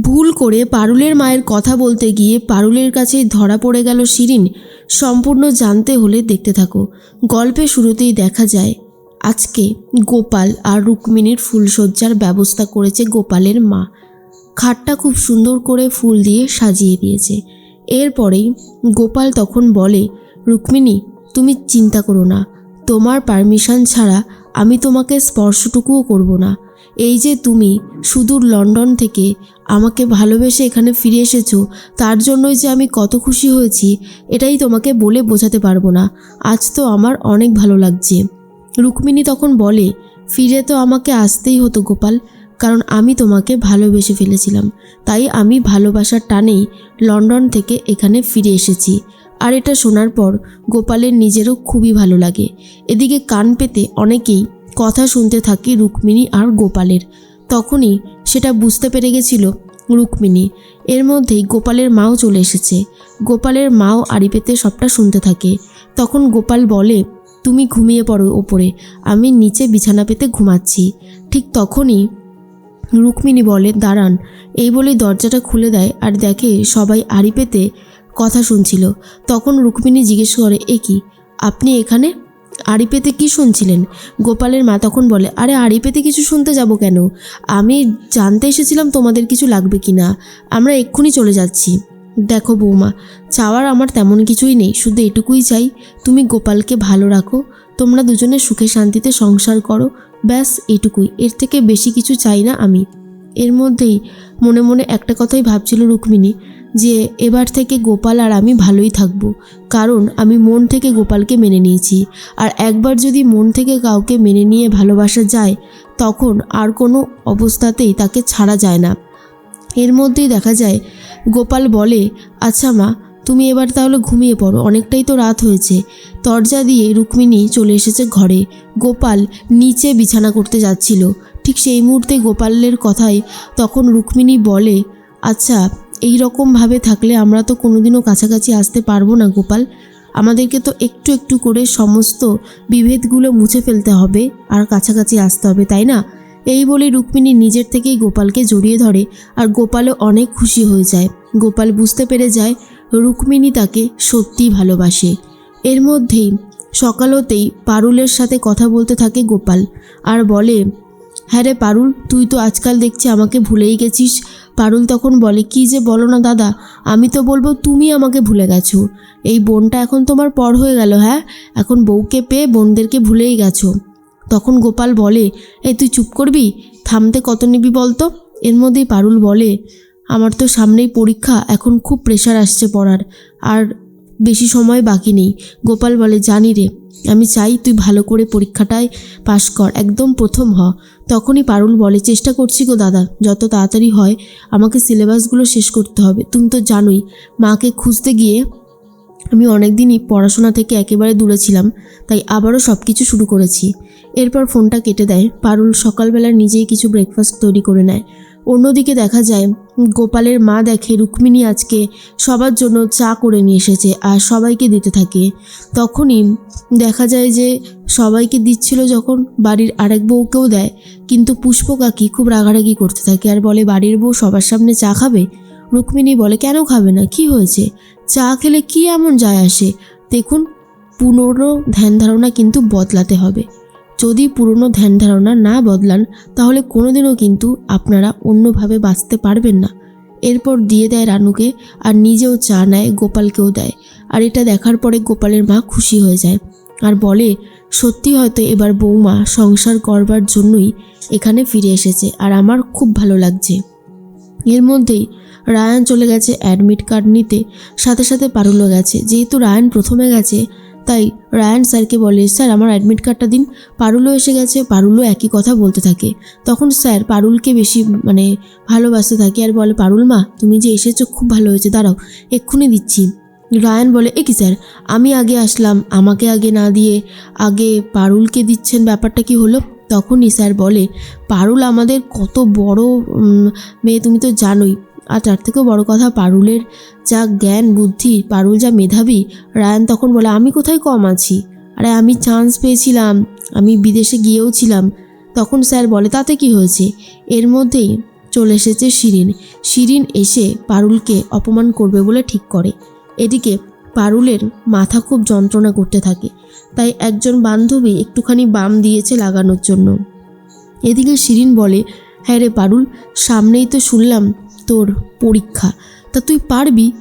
ভুল করে পারুলের মায়ের কথা বলতে গিয়ে পারুলের কাছে ধরা পড়ে গেল শিরিন। সম্পূর্ণ জানতে হলে দেখতে থাকো। গল্পের শুরুতেই দেখা যায়, আজকে গোপাল আর রুক্মিণীর ফুলসজ্জার ব্যবস্থা করেছে গোপালের মা। খাটটা খুব সুন্দর করে ফুল দিয়ে সাজিয়ে দিয়েছে। এরপরেই গোপাল তখন বলে, রুক্মিণী, তুমি চিন্তা করো না। তোমার পারমিশন ছাড়া আমি তোমাকে স্পর্শটুকুও করব না। এই যে তুমি, সুদূর লন্ডন থেকে আমাকে ভালোবেসে এখানে ফিরে এসেছ, তার জন্যই যে আমি কত খুশি হয়েছি, এটাই তোমাকে বলে বোঝাতে পারব না। আজ তো আমার অনেক ভালো লাগছে। রুক্মিণী তখন বলে, ফিরে তো আমাকে আসতেই হতো গোপাল, কারণ আমি তোমাকে ভালোবেসে ফেলেছিলাম। তাই আমি ভালোবাসার টানেই লন্ডন থেকে এখানে ফিরে এসেছি। আর এটা শোনার পর গোপালের নিজেরও খুবই ভালো লাগে। এদিকে কান পেতে অনেকেই কথা শুনতে থাকি রুক্মিণী আর গোপালের। তখনই সেটা বুঝতে পেরে গেছিল রুক্মিণী। এর মধ্যেই গোপালের মাও চলে এসেছে। গোপালের মাও আড়ি পেতে সবটা শুনতে থাকে। তখন গোপাল বলে, তুমি ঘুমিয়ে পড়ো ওপরে। আমি নিচে বিছানা পেতে ঘুমাচ্ছি। ঠিক তখনই রুক্মিণী বলে, দাঁড়ান। এই বলেই দরজাটা খুলে দেয় আর দেখে সবাই আড়ি পেতে কথা শুনছিল। তখন রুক্মিণী জিজ্ঞেস করে, এ কি? আপনি এখানে? আড়ি পেতে কি শুনছিলেন? গোপালের মা তখন বলে, আরে, আড়ি পেতে কিছু শুনতে যাব কেন? আমি জানতে এসেছিলাম তোমাদের কিছু লাগবে কি না আমরা এক্ষুনি চলে যাচ্ছি। দেখো বৌমা, চাওয়ার আমার তেমন কিছুই নেই, শুধু এটুকুই চাই, তুমি গোপালকে ভালো রাখো, তোমরা দুজনে সুখে শান্তিতে সংসার করো, ব্যাস এটুকুই। এর থেকে বেশি কিছু চাই না আমি। এর মধ্যেই মনে মনে একটা কথাই ভাবছিল রুক্মিণী, যে এবার থেকে গোপাল আর আমি ভালোই থাকব, কারণ আমি মন থেকে গোপালকে মেনে নিয়েছি। আর একবার যদি মন থেকে কাউকে মেনে নিয়ে ভালোবাসা যায়, তখন আর কোনো অবস্থাতেই তাকে ছাড়া যায় না। এর মধ্যেই দেখা যায়, গোপাল বলে আচ্ছা মা, তুমি এবার তাহলে ঘুমিয়ে পড়ো, অনেকটাই তো রাত হয়েছে। দরজা দিয়ে রুক্মিণী চলে এসেছে ঘরে। গোপাল নিচে বিছানা করতে যাচ্ছিল। ঠিক সেই মুহূর্তে গোপালের কথায় তখন রুক্মিণী বলে আচ্ছা এই রকমভাবে থাকলে আমরা তো কোনোদিনও কাছাকাছি আসতে পারব না গোপাল। আমাদেরকে তো একটু একটু করে সমস্ত বিভেদগুলো মুছে ফেলতে হবে, আর কাছাকাছি আসতে হবে, তাই না? এই বলে রুক্মিণী নিজের থেকেই গোপালকে জড়িয়ে ধরে, আর গোপালও অনেক খুশি হয়ে যায়। গোপাল বুঝতে পেরে যায় রুক্মিণী তাকে সত্যিই ভালোবাসে। এর মধ্যেই সকাল হতেই পারুলের সাথে কথা বলতে থাকে গোপাল, আর বলে হ্যাঁ রে পারুল, তুই তো আজকাল দেখছি আমাকে ভুলেই গেছিস। পারুল তখন বলে, কি যে বলো না দাদা, আমি তো বলব তুমি আমাকে ভুলে গেছো। এই বোনটা এখন তোমার পর হয়ে গেল হ্যাঁ? এখন বউকে পেয়ে বোনদেরকে ভুলেই গেছো। তখন গোপাল বলে, এই তুই চুপ করবি? থামতে কত নিবি বলতো? এর মধ্যেই পারুল বলে, আমার তো সামনেই পরীক্ষা, এখন খুব প্রেশার আসছে পড়ার, আর বেশি সময় বাকি নেই। গোপাল বলে, জানি রে, আমি চাই তুই ভালো করে পরীক্ষাটায় পাশ কর, একদম প্রথম হ। তখনই পারুল বলে, চেষ্টা করছি গো দাদা, যত তাড়াতাড়ি হয় আমাকে সিলেবাসগুলো শেষ করতে হবে। তুমি তো জানোই, মাকে খুঁজতে গিয়ে আমি অনেক দিনই পড়াশোনা থেকে একেবারে দূরে ছিলাম, তাই আবারও সব কিছু শুরু করেছি। এরপর ফোনটা কেটে দেয়। পারুল সকালবেলা নিজেই কিছু ব্রেকফাস্ট তৈরি করে নেয়। অন্যদিকে দেখা যায়, গোপালের মা দেখে রুক্মিণী আজকে সবার জন্য চা করে নিয়ে এসেছে আর সবাইকে দিতে থাকে। তখনই দেখা যায় যে সবাইকে দিচ্ছিল যখন বাড়ির আরেক বউকেও দেয়, কিন্তু পুষ্প কাকি খুব রাগারাগি করতে থাকে আর বলে, বাড়ির বউ সবার সামনে চা খাবে? রুক্মিণী বলে, কেন খাবে না? কি হয়েছে? চা খেলে কি এমন যায় আসে? দেখুন পুনরো ধ্যান ধারণা কিন্তু বদলাতে হবে। যদি পুরনো ধ্যান ধারণা না বদলান, তাহলে কোনোদিনও কিন্তু আপনারা অন্যভাবে বাঁচতে পারবেন না। এরপর দিয়ে দেয় রানুকে আর নিজেও চা নেয়, গোপালকেও দেয়। আর এটা দেখার পরে গোপালের মা খুশি হয়ে যায় আর বলে, সত্যি হয়তো এবার বৌমা সংসার করবার জন্যই এখানে ফিরে এসেছে আর আমার খুব ভালো লাগছে। এর মধ্যেই রায়ান চলে গেছে অ্যাডমিট কার্ড নিতে। সাথে সাথে পারুলও গেছে। যেহেতু রায়ান প্রথমে গেছে তাই রায়ান স্যারকে বলে, স্যার, আমার অ্যাডমিট কার্ডটা দিন। পারুলও এসে গেছে, পারুলও একই কথা বলতে থাকে। তখন স্যার পারুলকে বেশি মানে ভালোবাসতে থাকে আর বলে, পারুল মা, তুমি যে এসেছ, খুব ভালো হয়েছে, দাঁড়াও, এক্ষুনি দিচ্ছি। রায়ান বলে, এ কি স্যার, আমি আগে আসলাম, আমাকে আগে না দিয়ে আগে পারুলকে দিচ্ছেন, ব্যাপারটা কি হলো? তখনই স্যার বলে, পারুল আমাদের কত বড় মেয়ে, তুমি তো জানোই আর তার থেকেও বড় কথা, পারুলের যা জ্ঞান, বুদ্ধি, পারুল যা মেধাবী, রায়ান তখন বলে, আমি কোথায় কম আছি? আরে, আমি চান্স পেয়েছিলাম, আমি বিদেশে গিয়েও ছিলাম। তখন স্যার বলে, তাতে কি হয়েছে? এর মধ্যেই চলে এসেছে শিরিন। শিরিন এসে পারুলকে অপমান করবে বলে ঠিক করে। এদিকে পারুলের মাথা খুব যন্ত্রণা করতে থাকে। তাই একজন বান্ধবী একটুখানি বাম দিয়েছে লাগানোর জন্য। এদিকে শিরিন বলে হ্যাঁ রে পারুল, সামনেই তো শুনলাম তোর পরীক্ষা। তা তুই পারবি?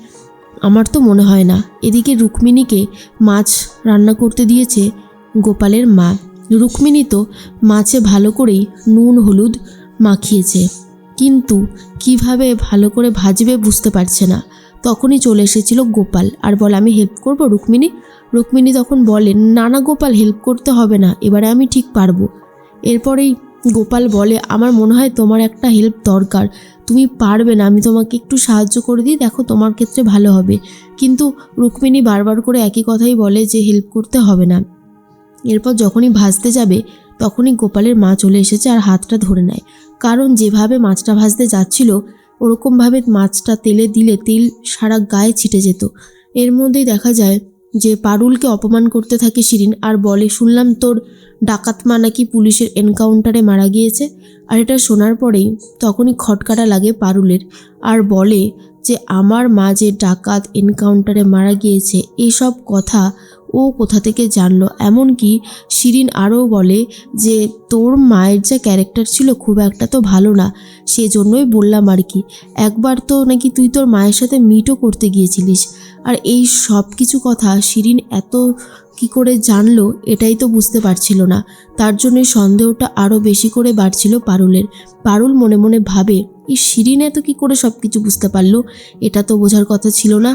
আমার তো মনে হয় না। এদিকে রুক্মিণীকে মাছ রান্না করতে দিয়েছে গোপালের মা। রুক্মিণী তো মাছে ভালো করেই নুন, হলুদ মাখিয়েছে। কিন্তু কীভাবে ভালো করে ভাজবে বুঝতে পারছে না। তখনই চলে এসেছিল গোপাল। আর বলে, আমি হেল্প করব রুক্মিণী? রুক্মিণী তখন বলে, না না গোপাল হেল্প করতে হবে না। এবারে আমি ঠিক পারব। এরপরেই গোপাল বলে, আমার মনে হয় তোমার একটা হেল্প দরকার। তুমি পারবে না, আমি তোমাকে একটু সাহায্য করে দিই, দেখো তোমার ক্ষেত্রে ভালো হবে। কিন্তু রুক্মিণী বারবার করে একই কথাই বলে যে হেল্প করতে হবে না। এরপর যখনই ভাজতে যাবে, তখনই গোপালের মা চলে এসেছে আর হাতটা ধরে নেয়। কারণ যেভাবে মাছটা ভাজতে যাচ্ছিল, ওরকমভাবে মাছটা তেলে দিলে তেল সারা গায়ে ছিটে যেত। এর মধ্যেই দেখা যায় যে পারুলকে অপমান করতে থাকে শিরিন, আর বলে, শুনলাম তোর ডাকাতমা নাকি পুলিশের এনকাউন্টারে মারা গিয়েছে। আর এটা শোনার পরেই তখনই খটকাটা লাগে পারুলের, আর বলে যে, আমার মা যে ডাকাত এনকাউন্টারে মারা গিয়েছে, এসব কথা ও কোথা থেকে জানলো? এমনকি শিরিন আরও বলে যে, তোর মায়ের যে ক্যারেক্টার ছিল খুব একটা তো ভালো না, সেজন্যই বললাম আর কি। একবার তো নাকি তুই তোর মায়ের সাথে মিটও করতে গিয়েছিলিস। আর এই সব কিছু কথা শিরিন এত কি করে জানলো এটাই তো বুঝতে পারছিল না। তার জন্যই সন্দেহটা আরও বেশি করে বাড়ছিল পারুলের। পারুল মনে মনে ভাবে এই শিরিন এত কি করে সব কিছু বুঝতে পারল? এটা তো বোঝার কথা ছিল না।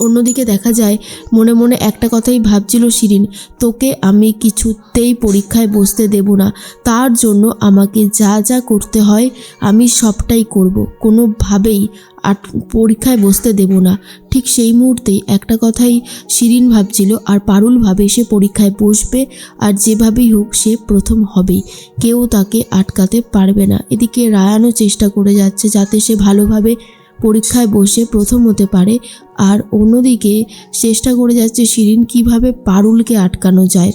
অন্যদিকে দেখা যায়, মনে মনে একটা কথাই ভাবছিল শিরিন, তোকে আমি কিছুতেই পরীক্ষায় বসতে দেব না। তার জন্য আমাকে যা যা করতে হয় আমি সবটাই করব। কোনোভাবেই আর পরীক্ষায় বসতে দেব না। ঠিক সেই মুহূর্তেই একটা কথাই শিরিন ভাবছিল, আর পারুল ভাবে সে পরীক্ষায় বসবে, আর যেভাবেই হোক সে প্রথম হবেই। কেউ তাকে আটকাতে পারবে না। এদিকে রায়ানও চেষ্টা করে যাচ্ছে যাতে সে ভালোভাবে পরীক্ষায় বসে প্রথম হতে পারে। আর অন্যদিকে চেষ্টা করে যাচ্ছে শিরিন কীভাবে পারুলকে আটকানো যায়।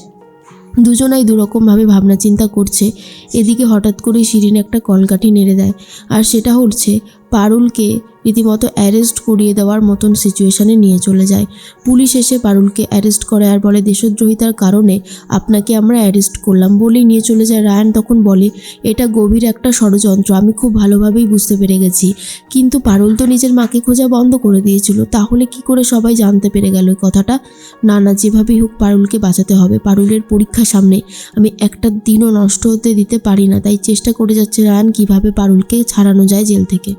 দুজনাই দুরকমভাবে ভাবনা চিন্তা করছে। এদিকে হঠাৎ করে শিরিন একটা কলকাঠি নেড়ে দেয়। আর সেটা হচ্ছে পারুলকে রীতিমতো অ্যারেস্ট করিয়ে দেওয়ার মতন সিচুয়েশনে নিয়ে চলে যায়। পুলিশ এসে পারুলকে অ্যারেস্ট করে আর বলে, দেশদ্রোহিতার কারণে আপনাকে আমরা অ্যারেস্ট করলাম বলেই নিয়ে চলে যায় রায়ান। তখন বলে, এটা গভীর একটা ষড়যন্ত্র, আমি খুব ভালোভাবেই বুঝতে পেরে গেছি। কিন্তু পারুল তো নিজের মাকে খোঁজা বন্ধ করে দিয়েছিল, তাহলে কি করে সবাই জানতে পেরে গেল এই কথাটা? না না, যেভাবেই হোক পারুলকে বাঁচাতে হবে। পারুলের পরীক্ষা সামনে। আমি একটা দিনও নষ্ট হতে দিতে পারি না, তাই চেষ্টা করে যাচ্ছে রায়ান কীভাবে পারুলকে ছাড়ানো যায় জেল থেকে।